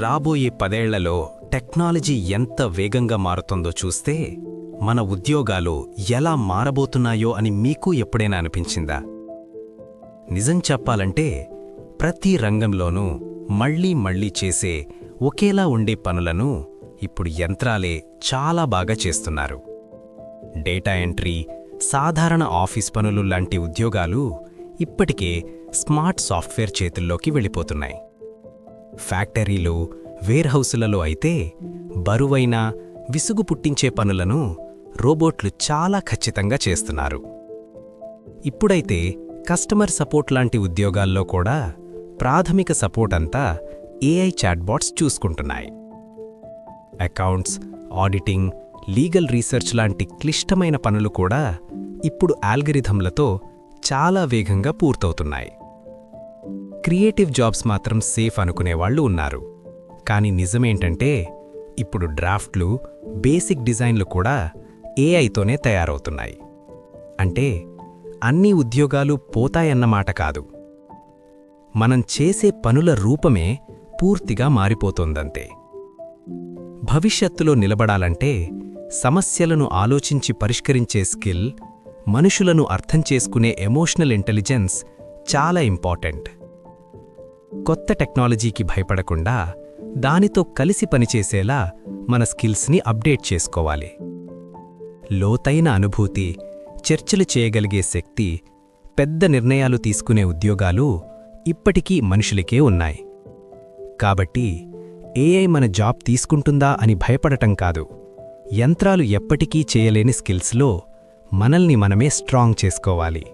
రాబోయే పదేళ్ళలో టెక్నాలజీ ఎంత వేగంగా మారుతుందో చూస్తే మన ఉద్యోగాలు ఎలా మారబోతున్నాయో అని మీకు ఎప్పుడైనా అనిపించిందా? నిజం చెప్పాలంటే ప్రతి రంగంలోనూ మళ్ళీ మళ్ళీ చేసే ఒకేలా ఉండే పనులను ఇప్పుడు యంత్రాలే చాలా బాగా చేస్తున్నారు. డేటా ఎంట్రీ సాధారణ ఆఫీస్ పనులు లాంటి ఉద్యోగాలు ఇప్పటికే స్మార్ట్ సాఫ్ట్వేర్ చేతుల్లోకి వెళ్ళిపోతున్నాయి. ఫ్యాక్టరీలు వేర్హౌసులలో అయితే బరువైన విసుగు పుట్టించే పనులను రోబోట్లు చాలా ఖచ్చితంగా చేస్తున్నారు. ఇప్పుడైతే కస్టమర్ సపోర్ట్ లాంటి ఉద్యోగాల్లో కూడా ప్రాథమిక సపోర్ట్ అంతా ఏఐ చాట్బాట్స్ చూసుకుంటున్నాయి. అకౌంట్స్ ఆడిటింగ్ లీగల్ రీసెర్చ్ లాంటి క్లిష్టమైన పనులు కూడా ఇప్పుడు ఆల్గరిథంలతో చాలా వేగంగా పూర్తవుతున్నాయి. క్రియేటివ్ జాబ్స్ మాత్రం సేఫ్ అనుకునేవాళ్ళు ఉన్నారు. కానీ నిజమేంటంటే ఇప్పుడు డ్రాఫ్ట్లు బేసిక్ డిజైన్లు కూడా ఏఐతోనే తయారవుతున్నాయి. అంటే అన్ని ఉద్యోగాలు పోతాయన్నమాట కాదు. మనం చేసే పనుల రూపమే పూర్తిగా మారిపోతోందంతే. భవిష్యత్తులో నిలబడాలంటే సమస్యలను ఆలోచించి పరిష్కరించే స్కిల్ మనుషులను అర్థం చేసుకునే ఎమోషనల్ ఇంటెలిజెన్స్ చాలా ఇంపార్టెంట్. కొత్త టెక్నాలజీకి భయపడకుండా దానితో కలిసి పనిచేసేలా మన స్కిల్స్ని అప్డేట్ చేసుకోవాలి. లోతైన అనుభూతి చర్చలు చేయగలిగే శక్తి పెద్ద నిర్ణయాలు తీసుకునే ఉద్యోగాలు ఇప్పటికీ మనుషులకే ఉన్నాయి. కాబట్టి ఏఐ మన జాబ్ తీసుకుంటుందా అని భయపడటం కాదు. యంత్రాలు ఎప్పటికీ చేయలేని స్కిల్స్లో మనల్ని మనమే స్ట్రాంగ్ చేసుకోవాలి.